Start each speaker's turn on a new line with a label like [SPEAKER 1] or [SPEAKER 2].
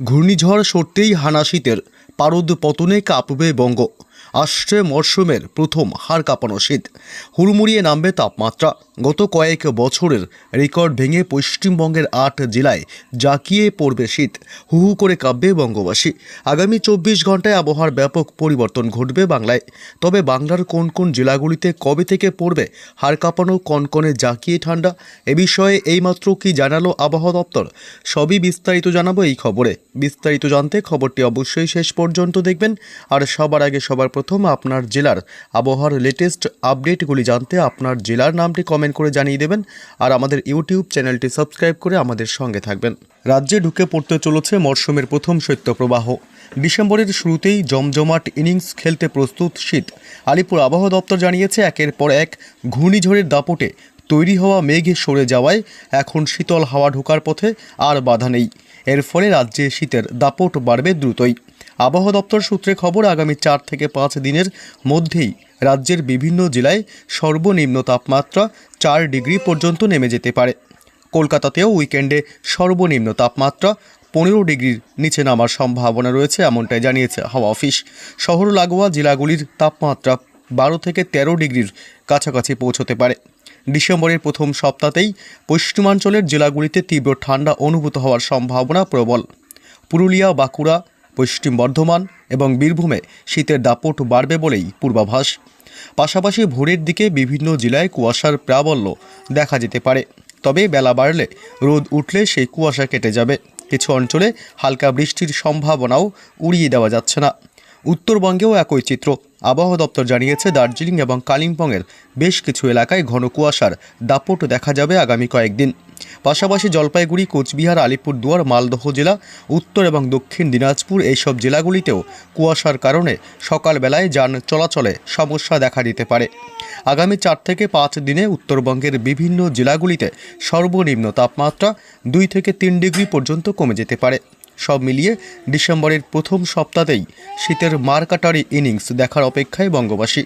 [SPEAKER 1] ঘূর্ণিঝড় সরতেই হানা শীতের পারদ পতনে কাঁপবে বঙ্গ। আসছে মরশুমের প্রথম হাড় কাঁপানো শীত। হুড়মুড়িয়ে নামবে তাপমাত্রা। গত কয়েক বছরের রেকর্ড ভেঙে পশ্চিমবঙ্গের আট জেলায় জাঁকিয়ে পড়বে শীত। হু হু করে কাঁপবে বঙ্গবাসী। আগামী চব্বিশ ঘন্টায় আবহাওয়ার ব্যাপক পরিবর্তন ঘটবে বাংলায়। তবে বাংলার কোন কোন জেলাগুলিতে কবে থেকে পড়বে হাড় কাঁপানো, কনকনে জাঁকিয়ে ঠান্ডা, এ বিষয়ে এইমাত্র কি জানালো আবহাওয়া দপ্তর? সবই বিস্তারিত জানাব এই খবরে। বিস্তারিত জানতে খবরটি অবশ্যই শেষ পর্যন্ত দেখবেন। আর সবার আগে সবার প্রথম আপনার জেলার আবহাওয়ার লেটেস্ট আপডেটগুলি জানতে আপনার জেলার নামটি কমেন্ট করে জানিয়ে দেবেন। আর আমাদের ইউটিউব চ্যানেলটি সাবস্ক্রাইব করে আমাদের সঙ্গে থাকবেন। রাজ্যে ঢুকে পড়তে চলেছে মরশুমের প্রথম শৈত্যপ্রবাহ। ডিসেম্বরের শুরুতেই জমজমাট ইনিংস খেলতে প্রস্তুত শীত। আলিপুর আবহাওয়া দপ্তর জানিয়েছে, একের পর এক ঘূর্ণিঝড়ের দাপটে তৈরি হওয়া মেঘে সরে যাওয়ায় এখন শীতল হাওয়া ঢোকার পথে আর বাধা নেই। এর ফলে রাজ্যে শীতের দাপট বাড়বে দ্রুতই। আবহাওয়া দপ্তর সূত্রে খবর, আগামী চার থেকে পাঁচ দিনের মধ্যেই রাজ্যের বিভিন্ন জেলায় সর্বনিম্ন তাপমাত্রা চার ডিগ্রি পর্যন্ত নেমে যেতে পারে। কলকাতাতেও উইকেন্ডে সর্বনিম্ন তাপমাত্রা পনেরো ডিগ্রির নিচে নামার সম্ভাবনা রয়েছে, এমনটাই জানিয়েছে হাওয়া অফিস। শহর লাগোয়া জেলাগুলির তাপমাত্রা বারো থেকে তেরো ডিগ্রির কাছাকাছি পৌঁছতে পারে। ডিসেম্বরের প্রথম সপ্তাহতেই পশ্চিমাঞ্চলের জেলাগুলিতে তীব্র ঠান্ডা অনুভূত হওয়ার সম্ভাবনা প্রবল। পুরুলিয়া, বাঁকুড়া পশ্চিম বর্ধমান এবং বীরভূমে শীতের দাপট বাড়বে বলেই পূর্বাভাস। পাশাপাশি ভোরের দিকে বিভিন্ন জেলায় কুয়াশার প্রাবল্য দেখা যেতে পারে। তবে বেলা বাড়লে রোদ উঠলে সেই কুয়াশা কেটে যাবে। কিছু অঞ্চলে হালকা বৃষ্টির সম্ভাবনাও উড়িয়ে দেওয়া যাচ্ছে না। উত্তরবঙ্গেও একই চিত্র। আবহাওয়া দপ্তর জানিয়েছে, দার্জিলিং এবং কালিম্পংয়ের বেশ কিছু এলাকায় ঘন কুয়াশার দাপট দেখা যাবে আগামী কয়েকদিন। পাশাপাশি জলপাইগুড়ি, কোচবিহার, আলিপুরদুয়ার, মালদহ জেলা, উত্তর এবং দক্ষিণ দিনাজপুর এইসব জেলাগুলিতেও কুয়াশার কারণে সকালবেলায় যান চলাচলে সমস্যা দেখা দিতে পারে। আগামী চার থেকে পাঁচ দিনে উত্তরবঙ্গের বিভিন্ন জেলাগুলিতে সর্বনিম্ন তাপমাত্রা দুই থেকে তিন ডিগ্রি পর্যন্ত কমে যেতে পারে। সব মিলিয়ে ডিসেম্বরের প্রথম সপ্তাহতেই শীতের মারকাটারি ইনিংস দেখার অপেক্ষায় বঙ্গবাসী।